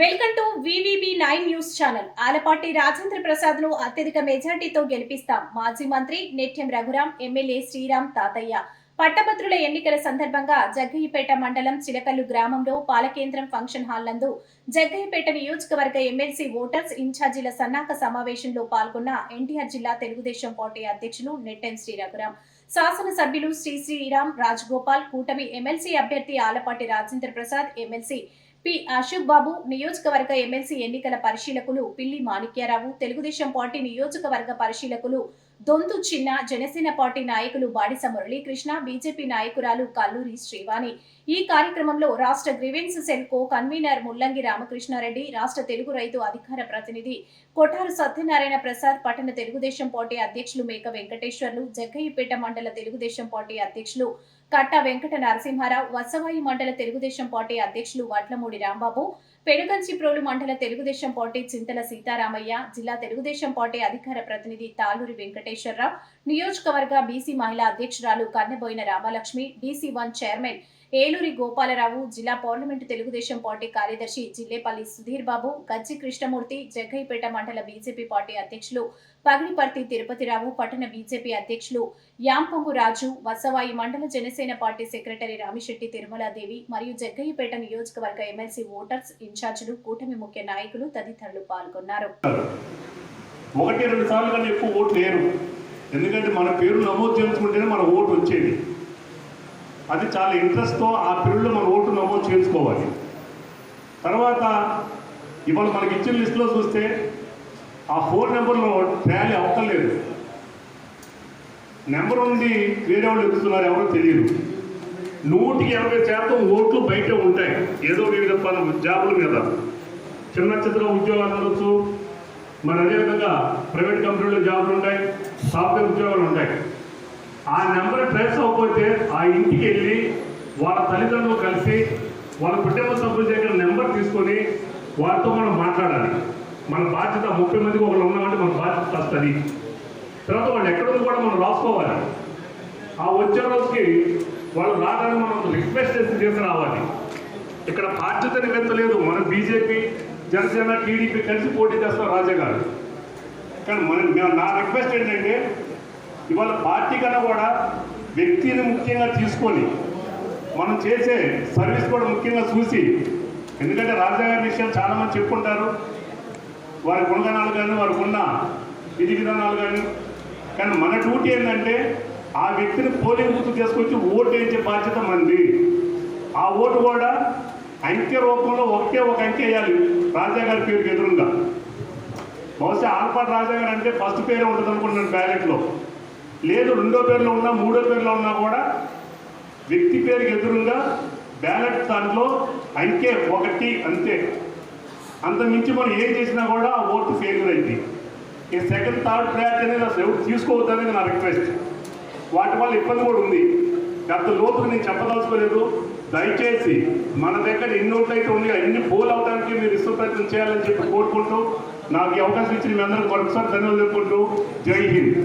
Welcome to VVB nine news channel. Alapati Rajendra ప్రసాద్ను అత్యధిక మెజార్టీతో గెలిపిస్తాం మాజీ మంత్రి నెట్యం రఘురాం ఎమ్మెల్యే శ్రీరామ్ తాతయ్య. పట్టభద్రుల ఎన్నికల సందర్భంగా జగ్గయ్యపేట మండలం చిలకల్లు గ్రామంలో పాలకేంద్రం ఫంక్షన్ హాల్ నందు జగ్గయ్యపేట నియోజకవర్గ ఎమ్మెల్సీ ఓటర్స్ ఇన్ఛార్జీల సన్నాహక సమావేశంలో పాల్గొన్న ఎన్టీఆర్ జిల్లా తెలుగుదేశం పార్టీ అధ్యక్షులు నెట్టెం శ్రీ రఘురాం శాసనసభ్యులు శ్రీ శ్రీరామ్ రాజగోపాల్ కూటమి ఎమ్మెల్సీ అభ్యర్థి ఆలపాటి రాజేంద్ర ప్రసాద్ ఎమ్మెల్సీ పి అశోక్ బాబు నియోజకవర్గ ఎమ్మెల్సీ ఎన్నికల పరిశీలకులు పిల్లి మాణిక్యారావు తెలుగుదేశం పార్టీ నియోజకవర్గ పరిశీలకులు దొంతు చిన్న జనసేన పార్టీ నాయకులు బాడిస మురళీకృష్ణ బీజేపీ నాయకురాలు కల్లూరి శ్రీవాణి. ఈ కార్యక్రమంలో రాష్ట్ర గ్రీవెన్స్ సెల్ కో కన్వీనర్ ముల్లంగి రామకృష్ణారెడ్డి రాష్ట్ర తెలుగు రైతు అధికార ప్రతినిధి కొఠారు సత్యనారాయణ ప్రసాద్ పట్టణ తెలుగుదేశం పార్టీ అధ్యక్షులు మేక వెంకటేశ్వర్లు జగ్గయ్యపేట మండల తెలుగుదేశం పార్టీ అధ్యక్షులు కట్ట వెంకట నరసింహారావు వసవాయి మండల తెలుగుదేశం పార్టీ అధ్యక్షులు వడ్లమూడి రాంబాబు పెనుగంచిప్రోలు మండల తెలుగుదేశం పార్టీ చింతల సీతారామయ్య జిల్లా తెలుగుదేశం పార్టీ అధికార ప్రతినిధి తాలూరి వెంకటేశ్వరరావు నియోజకవర్గ బీసీ మహిళా అధ్యక్షురాలు Kanneboina Ramalakshmi DC one chairman Eluri Gopalarao జిల్లా పార్లమెంటు తెలుగుదేశం పార్టీ కార్యదర్శి జిల్లేపల్లి సుధీర్ బాబు గజ్జి కృష్ణమూర్తి జగ్గైపేట మండల బీజేపీ పార్టీ అధ్యక్షులు పగిడిపర్తి తిరుపతిరావు పట్టణ బీజేపీ అధ్యక్షులు యాంపొంగు రాజు వసవాయి మండల జనసేన పార్టీ సెక్రటరీ రామిశెట్టి తిరుమలాదేవి మరియు జగ్గయ్యపేట నియోజకవర్గ ఎమ్మెల్సీ ఓటర్స్ ఇన్ఛార్జీలు కూటమి ముఖ్య నాయకులు తదితరులు పాల్గొన్నారు. ఒకటి రెండు సార్లు కన్నా ఎక్కువ ఓట్లు లేరు ఎందుకంటే మన పేరు నమోదు చేసుకుంటేనే మన ఓటు వచ్చేది. అది చాలా ఇంట్రెస్ట్తో ఆ పేరులో మన ఓటు నమోదు చేసుకోవాలి తర్వాత ఇవాళ మనకి ఇచ్చిన లిస్టులో చూస్తే ఆ ఫోన్ నెంబర్లో ట్రాలీ అవ్వలేదు నెంబర్ ఉంది వేరే వాళ్ళు ఎత్తుతున్నారు ఎవరో తెలియదు. నూటికి ఎనభై శాతం ఓట్లు బయట ఉంటాయి. ఏదో వివిధ పనులు జాబుల మీద. చిన్న చిత్ర ఉద్యోగాలు ఉండొచ్చు మరి అదేవిధంగా ప్రైవేట్ కంపెనీలో జాబులు ఉంటాయి. సాఫ్ట్వేర్ ఉద్యోగాలు ఉంటాయి. ఆ నెంబర్ ట్రేస్ అవ్వకపోతే ఆ ఇంటికి వెళ్ళి వాళ్ళ తల్లిదండ్రులు కలిసి వాళ్ళ కుటుంబ సభ్యుల దగ్గర నెంబర్ తీసుకొని వాళ్ళతో మనం మాట్లాడాలి. మన బాధ్యత ముప్పై మందికి ఒకరు ఉన్నామంటే మన బాధ్యత వస్తుంది తర్వాత వాళ్ళు ఎక్కడుంది కూడా మనం రాసుకోవాలి. ఆ వచ్చే రోజుకి వాళ్ళు రావడానికి మనం రిక్వెస్ట్ చేసి చేసి రావాలి. ఇక్కడ బాధ్యత నిమిత్తలేదు మన బీజేపీ జనసేన టీడీపీ కలిసి పోటీ చేస్తాం రాజా గారు కానీ మన నా రిక్వెస్ట్ ఏంటంటే ఇవాళ పార్టీ కన్నా కూడా వ్యక్తిని ముఖ్యంగా తీసుకొని మనం చేసే సర్వీస్ కూడా ముఖ్యంగా చూసి ఎందుకంటే రాజా విషయాలు చాలామంది చెప్పుకుంటారు. వారి గుణగణాలు కానీ వారికి ఉన్న విధి విధానాలు కానీ. కానీ మన డ్యూటీ ఏంటంటే ఆ వ్యక్తిని పోలింగ్ గుర్తు తీసుకొచ్చి ఓటు వేయించే బాధ్యత మంది ఆ ఓటు కూడా అంకె రూపంలో ఒకే ఒక అంకె వేయాలి రాజా గారి పేరుకి ఎదురుగా. బహుశా ఆల్పాటి రాజా గారు అంటే ఫస్ట్ పేరే ఉంటుంది అనుకుంటున్నాను బ్యాలెట్లో. లేదు రెండో పేరులో ఉన్నా మూడో పేరులో ఉన్నా కూడా వ్యక్తి పేరుకి ఎదురుగా బ్యాలెట్ దాంట్లో అంకె ఒకటి అంతే. అంత మించి మనం ఏం చేసినా కూడా ఆ ఓటు ఫెయిల్యూర్ అయింది. ఈ సెకండ్ థర్డ్ ట్రాక్ అనేది అసలు ఎవరు తీసుకోవద్దు అనేది నా రిక్వెస్ట్. వాటి వల్ల ఇబ్బంది కూడా ఉంది. గత లోతుకు నేను చెప్పదలుచుకోలేదు. దయచేసి మన దగ్గర ఎన్ని ఓట్లయితే ఉంది ఉన్నాయో ఎన్ని పోల్ అవడానికి మీరు ఇష్ట ప్రయత్నం చేయాలని చెప్పి కోరుకుంటూ నాకు ఈ అవకాశం ఇచ్చిన మీ అందరికీ మరొకసారి ధన్యవాదాలు చెప్పుకుంటూ జై హింద్.